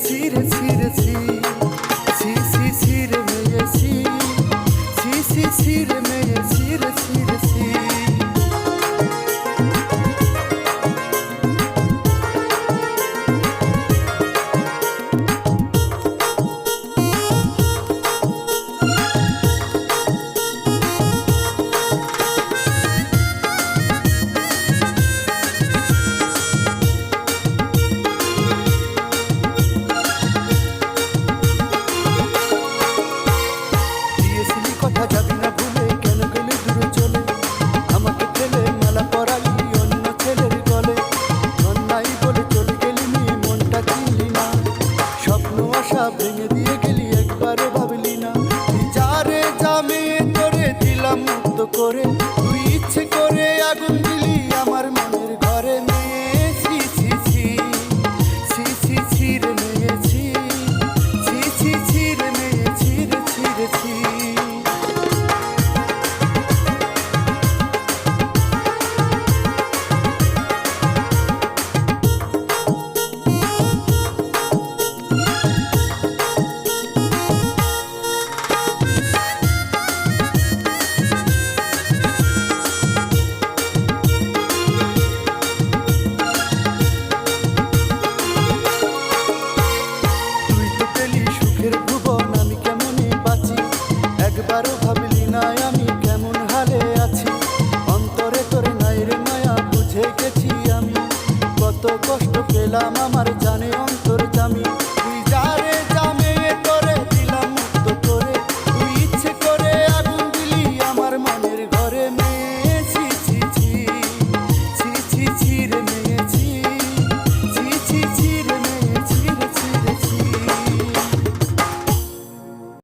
রে মেয়ে C Yavrum কষ্ট পেলাম আমার জানেও